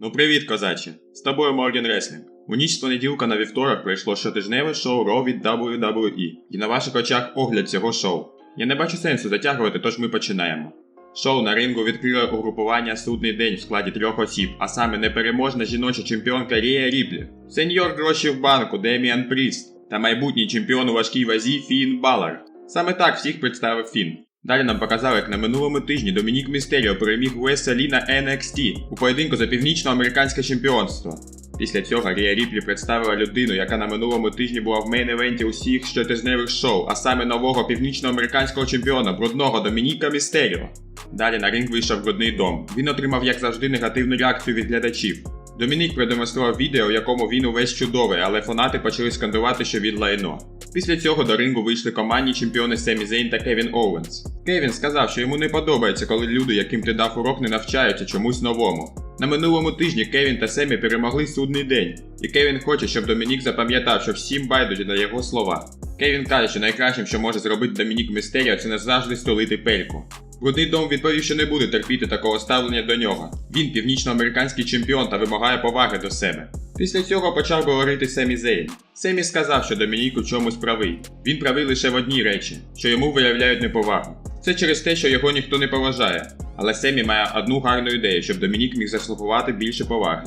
Ну привіт, козачі! З тобою Морген Реслінг. У ніч з понеділка на вівторок пройшло щотижневе шоу Raw від WWE, і на ваших очах огляд цього шоу. Я не бачу сенсу затягувати, тож ми починаємо. Шоу на рингу відкрило угрупування Судний день в складі трьох осіб, а саме непереможна жіноча чемпіонка Рія Ріплі, сеньор гроші в банку Деміан Пріст та майбутній чемпіон у важкій вазі Фін Балар. Саме так всіх представив Фін. Далі нам показали, як на минулому тижні Домінік Містеріо переміг Уеса Лі на NXT у поєдинку за північноамериканське чемпіонство. Після цього Рія Ріплі представила людину, яка на минулому тижні була в мейн-евенті усіх щотижневих шоу, а саме нового північноамериканського чемпіона, брудного Домініка Містеріо. Далі на ринг вийшов брудний дом. Він отримав, як завжди, негативну реакцію від глядачів. Домінік продемонстрував відео, в якому він увесь чудовий, але фанати почали скандувати, що він лайно. Після цього до рингу вийшли командні чемпіони Семі Зейн та Кевін Оуенс. Кевін сказав, що йому не подобається, коли люди, яким ти дав урок, не навчаються чомусь новому. На минулому тижні Кевін та Семі перемогли судний день, і Кевін хоче, щоб Домінік запам'ятав, що всім байдуже на його слова. Кевін каже, що найкращим, що може зробити Домінік Містеріо, це не завжди столити пельку. Брудний дом відповів, що не буде терпіти такого ставлення до нього. Він північноамериканський чемпіон та вимагає поваги до себе. Після цього почав говорити Семі Зейн. Семі сказав, що Домінік у чомусь правий. Він правий лише в одній речі, що йому виявляють неповагу. Це через те, що його ніхто не поважає. Але Семі має одну гарну ідею, щоб Домінік міг заслугувати більше поваги.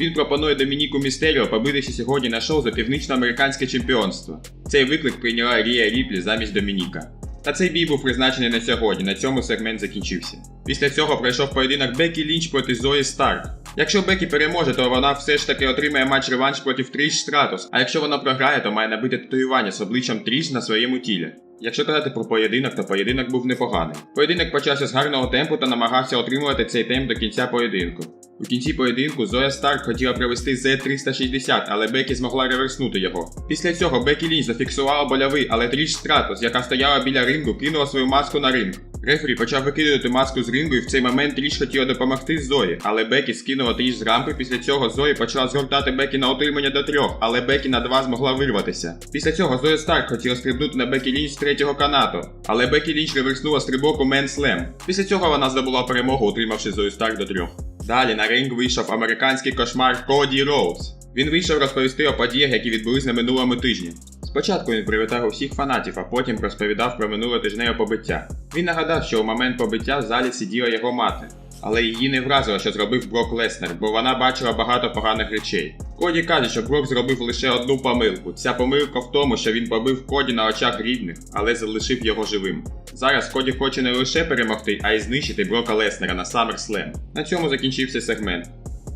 Він пропонує Домініку Містеріо побитися сьогодні на шоу за північноамериканське чемпіонство. Цей виклик прийняла Рія Ріплі замість Домініка. Та цей бій був призначений на сьогодні, на цьому сегмент закінчився. Після цього пройшов поєдинок Бекі Лінч проти Зої Старк. Якщо Бекі переможе, то вона все ж таки отримає матч-реванш проти Тріш Стратус, а якщо вона програє, то має набити татуювання з обличчям Тріш на своєму тілі. Якщо казати про поєдинок, то поєдинок був непоганий. Поєдинок почався з гарного темпу та намагався отримувати цей темп до кінця поєдинку. У кінці поєдинку Зоя Старк хотіла привести Z360, але Бекі змогла реверснути його. Після цього Бекі Лінч зафіксувала больовий, але Тріш Стратус, яка стояла біля рингу, кинула свою маску на ринг. Рефері почав викидувати маску з рингу, і в цей момент Тріш хотіла допомогти Зої, але Бекі скинула Тріш з рампи. Після цього Зої почала згортати Бекі на отримання до трьох, але Бекі на два змогла вирватися. Після цього Зоя Старк хотіла стрибнути на Бекі Лінч з третього канату, але Бекі Лінч реверснула стрибок у Мен Слем. Після цього вона здобула перемогу, утримавши Зою Старк до трьох. Далі на ринг вийшов американський кошмар Коді Роуз. Він вийшов розповісти о подіях, які відбулись на минулому тижні. Спочатку він привітав усіх фанатів, а потім розповідав про минуле тижневе побиття. Він нагадав, що у момент побиття в залі сиділа його мати, але її не вразило, що зробив Брок Леснер, бо вона бачила багато поганих речей. Коді каже, що Брок зробив лише одну помилку. Ця помилка в тому, що він побив Коді на очах рідних, але залишив його живим. Зараз Коді хоче не лише перемогти, а й знищити Брока Леснера на SummerSlam. На цьому закінчився сегмент.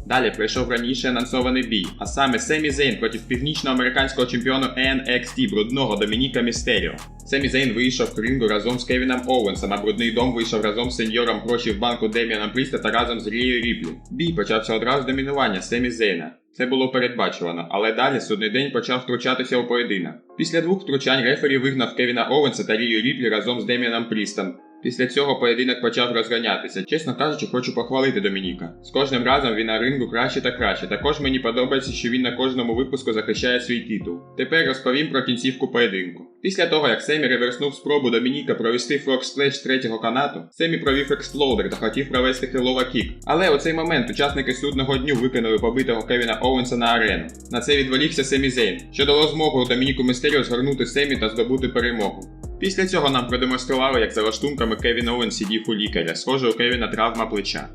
Далі пройшов раніше анонсований бій, а саме Семі Зейн проти північноамериканського чемпіону NXT брудного Домініка Містеріо. Семі Зейн вийшов в рингу разом з Кевіном Оуенсом, а брудний дом вийшов разом з сеньором гроші в банку Деміаном Пріста та разом з Рією Ріплі. Бій почався одразу домінування Семі Зейна. Це було передбачувано, але далі судний день почав втручатися у поєдинок. Після двох втручань рефері вигнав Кевіна Оуенса та Рію Ріплі разом з Деміаном Прістом. Після цього поєдинок почав розганятися. Чесно кажучи, хочу похвалити Домініка. З кожним разом він на рингу краще та краще. Також мені подобається, що він на кожному випуску захищає свій титул. Тепер розповім про кінцівку поєдинку. Після того, як Семі реверснув спробу Домініка провести фрог сплеш третього канату, Семі провів експлоудер та хотів провести хилова кік. Але у цей момент учасники судного дню викинули побитого Кевіна Оуенса на арену. На це відволікся Семі Зейн, що дало змогу Домініку Мистеріо згорнути Семі та здобути перемогу. Після цього нам продемонстрували, як за лаштунками Кевін Оуен сидів у лікаря, схоже, у Кевіна травма плеча.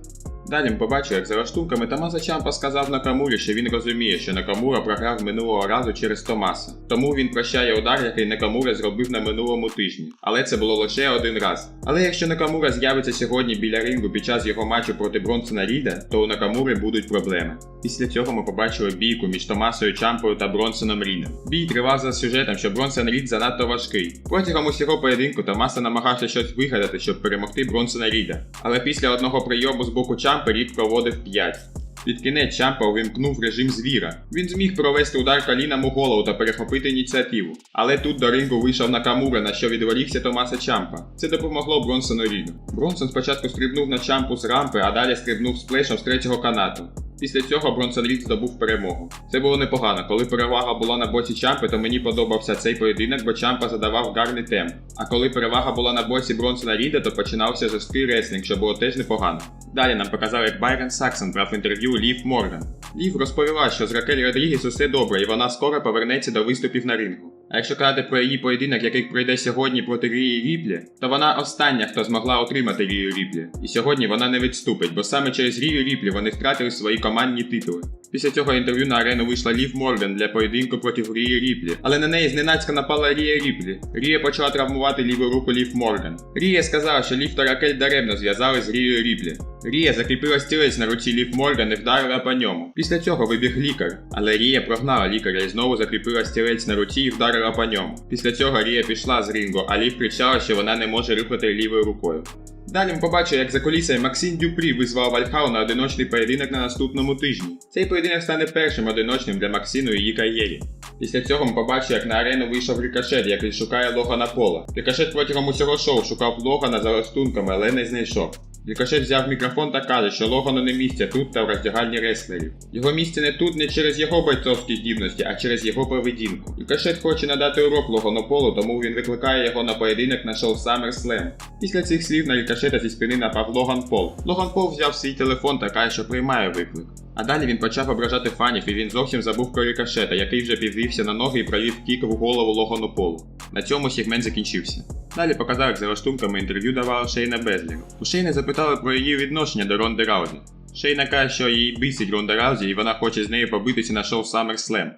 Далі ми побачили, як за лаштунками Томаса Чампа сказав Накамурі, що він розуміє, що Накамура програв минулого разу через Томаса. Тому він прощає удар, який Накамура зробив на минулому тижні. Але це було лише один раз. Але якщо Накамура з'явиться сьогодні біля рингу під час його матчу проти Бронсона Ріда, то у Накамури будуть проблеми. Після цього ми побачили бійку між Томасою Чампою та Бронсоном Рідом. Бій тривав за сюжетом, що Бронсон Рід занадто важкий. Протягом усього поєдинку Томаса намагався щось вигадати, щоб перемогти Бронсона Ріда. Але після одного прийому з боку Чампи Рід проводив 5. Під кінець Чампа увімкнув режим звіра. Він зміг провести удар коліном у голову та перехопити ініціативу. Але тут до рингу вийшов Накамура, на що відволікся Томаса Чампа. Це допомогло Бронсону Ріду. Бронсон спочатку стрибнув на Чампу з рампи, а далі стрибнув з плешем з третього канату. Після цього Бронсон Рід здобув перемогу. Це було непогано. Коли перевага була на боці Чампи, то мені подобався цей поєдинок, бо Чампа задавав гарний темп. А коли перевага була на боці Бронсона Ріда, то починався жорсткий реслінг, що було теж непогано. Далі нам показали, як Байрон Саксон брав інтерв'ю Лів Морган. Лів розповіла, що з Ракель Родрігес усе добре, і вона скоро повернеться до виступів на рингу. А якщо казати про її поєдинок, який пройде сьогодні проти Рії Ріплі, то вона остання, хто змогла отримати Рію Ріплі. І сьогодні вона не відступить, бо саме через Рію Ріплі вони втратили свої командні титули. Після цього інтерв'ю на арену вийшла Лів Морган для поєдинку проти Рії Ріплі, але на неї зненацька напала Рія Ріплі. Рія почала травмувати ліву руку Лів Морган. Рія сказала, що Лів та Ракель даремно зв'язали з Рією Ріплі. Рія закріпила стілець на руці Лів Морган і вдарила по ньому. Після цього вибіг лікар, але Рія прогнала лікаря і знову закріпила стілець на руці і вдарила по ньому. Після цього Рія пішла з рингу, а Лів кричала, що вона не може рухати лівою рукою. Далі ми побачили, як за колісами Максим Дюпрі визвав Вальхау на одиночний поєдинок на наступному тижні. Цей поєдинок стане першим одиночним для Максину і її кар'єрі. Після цього ми побачили, як на арену вийшов Рикошет, який шукає Логана Пола. Рикошет протягом усього шоу шукав Логана за ластунками, але не знайшов. Рикошет взяв мікрофон та каже, що Логану не місця тут та в роздягальні реслерів. Його місце не тут не через його бойцовські здібності, а через його поведінку. Рикошет хоче надати урок Логану Полу, тому він викликає його на поєдинок на шоу SummerSlam. Після цих слів на Рикошета зі спини напав Логан Пол. Логан Пол взяв свій телефон та каже, що приймає виклик. А далі він почав ображати фанів і він зовсім забув про рикошета, який вже підвівся на ноги і провів кік в голову Логану Полу. На цьому сегмент закінчився. Далі показав, як за лаштунками інтерв'ю давала Шейна Безлеру. У Шейни запитали про її відношення до Ронди Раузі. Шейна каже, що її бісить Ронда Раузі і вона хоче з нею побитися на шоу SummerSlam.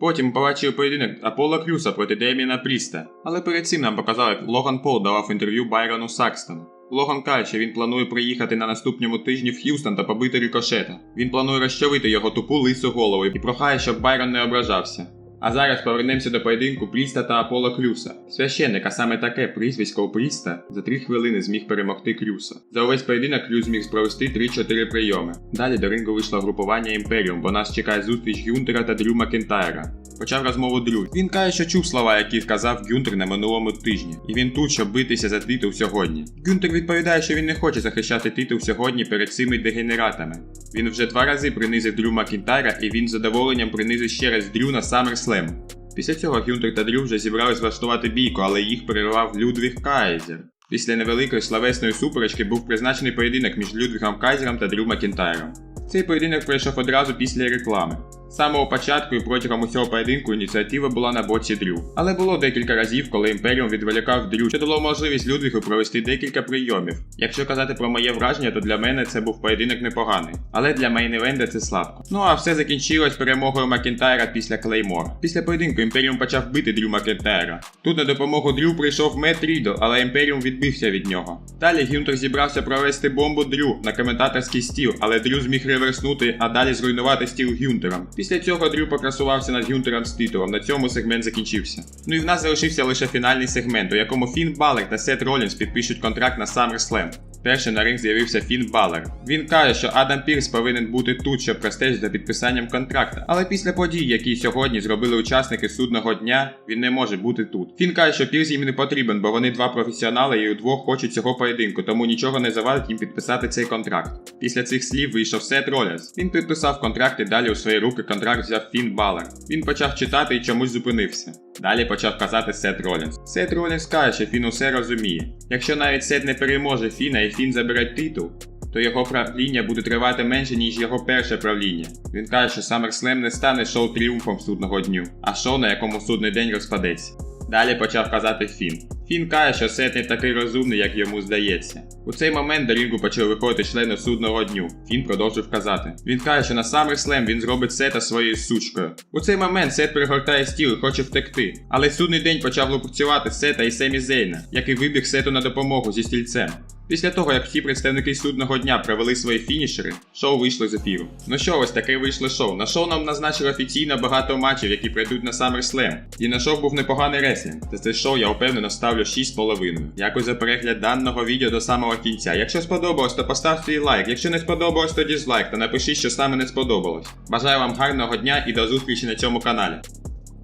Потім побачили поєдинок Аполло Крюса проти Деміна Пріста. Але перед цим нам показали, як Логан Пол давав інтерв'ю Байрону Сакстону. Логан каже, що він планує приїхати на наступному тижні в Х'юстон та побити рикошета. Він планує розчавити його тупу лису голову і прохає, щоб Байрон не ображався. А зараз повернемося до поєдинку Пріста та Апола Крюса. Священник, а саме таке прізвисько у Пріста за 3 хвилини зміг перемогти Крюса. За увесь поєдинок Крюс зміг спровести 3-4 прийоми. Далі до рингу вийшло групування Імперіум, бо нас чекає зустріч Гюнтера та Дрю Макентайра. Почав розмову Дрю. Він каже, що чув слова, які сказав Гюнтер на минулому тижні, і він тут, щоб битися за титул сьогодні. Гюнтер відповідає, що він не хоче захищати титул сьогодні перед цими дегенератами. Він вже два рази принизив Дрю Макінтайра, і він з задоволенням принизив ще раз Дрю на SummerSlam. Після цього Гюнтер та Дрю вже зібрались влаштувати бійку, але їх перервав Людвіг Кайзер. Після невеликої славетної суперечки був призначений поєдинок між Людвігом Кайзером та Дрю Макінтайром. Цей поєдинок пройшов одразу після реклами. Самого початку і протягом усього поєдинку ініціатива була на боці Дрю. Але було декілька разів, коли Імперіум відволікав Дрю, що дало можливість Людвігу провести декілька прийомів. Якщо казати про моє враження, то для мене це був поєдинок непоганий. Але для мейн-івента це слабко. Ну а все закінчилось перемогою Макентайра після Клеймор. Після поєдинку Імперіум почав бити Дрю Макентайра. Тут на допомогу Дрю прийшов Мет Рідл, але Імперіум відбився від нього. Далі Гюнтер зібрався провести бомбу Дрю на коментаторський стіл, але Дрю зміг реверснути, а далі зруйнувати стіл Гюнтером. Після цього Дрю покрасувався над Гюнтером з титулом. На цьому сегмент закінчився. Ну і в нас залишився лише фінальний сегмент, у якому Фін Балер та Сет Ролінс підпишуть контракт на SummerSlam. Першим на ринг з'явився Фін Балер. Він каже, що Адам Пірс повинен бути тут, щоб простежити за підписанням контракта. Але після подій, які сьогодні зробили учасники судного дня, він не може бути тут. Фін каже, що Пірс їм не потрібен, бо вони два професіонали і удвох хочуть цього поєдинку, тому нічого не завадить їм підписати цей контракт. Після цих слів вийшов Сет Ролінс. Він підписав контракт і далі у свої руки контракт взяв Фін Балер. Він почав читати і чомусь зупинився. Далі почав казати Сет Ролінс. Сет Ролінс каже, що Фін усе розуміє. Якщо навіть Сет не переможе Фіна і Фін забере титул, то його правління буде тривати менше, ніж його перше правління. Він каже, що SummerSlam не стане шоу тріумфом судного дню, а шоу, на якому судний день розпадеться. Далі почав казати Фін. Фін каже, що Сет не такий розумний, як йому здається. У цей момент до рінгу почали виходити члени судного дню. Фін продовжив казати. Він каже, що на SummerSlam він зробить Сета своєю сучкою. У цей момент Сет пригортає стіл і хоче втекти. Але судний день почав лупцювати Сета і Семі Зейна, який вибіг Сету на допомогу зі стільцем. Після того, як всі представники судного дня провели свої фінішери, шоу вийшло з ефіру. Ну що, ось таке вийшло шоу. На шоу нам назначили офіційно багато матчів, які прийдуть на SummerSlam. І на шоу був непоганий реслінг. За це шоу я впевнено ставлю 6,5. Дякую за перегляд даного відео до самого кінця. Якщо сподобалось, то постав свій лайк. Якщо не сподобалось, то дізлайк та напишіть, що саме не сподобалось. Бажаю вам гарного дня і до зустрічі на цьому каналі.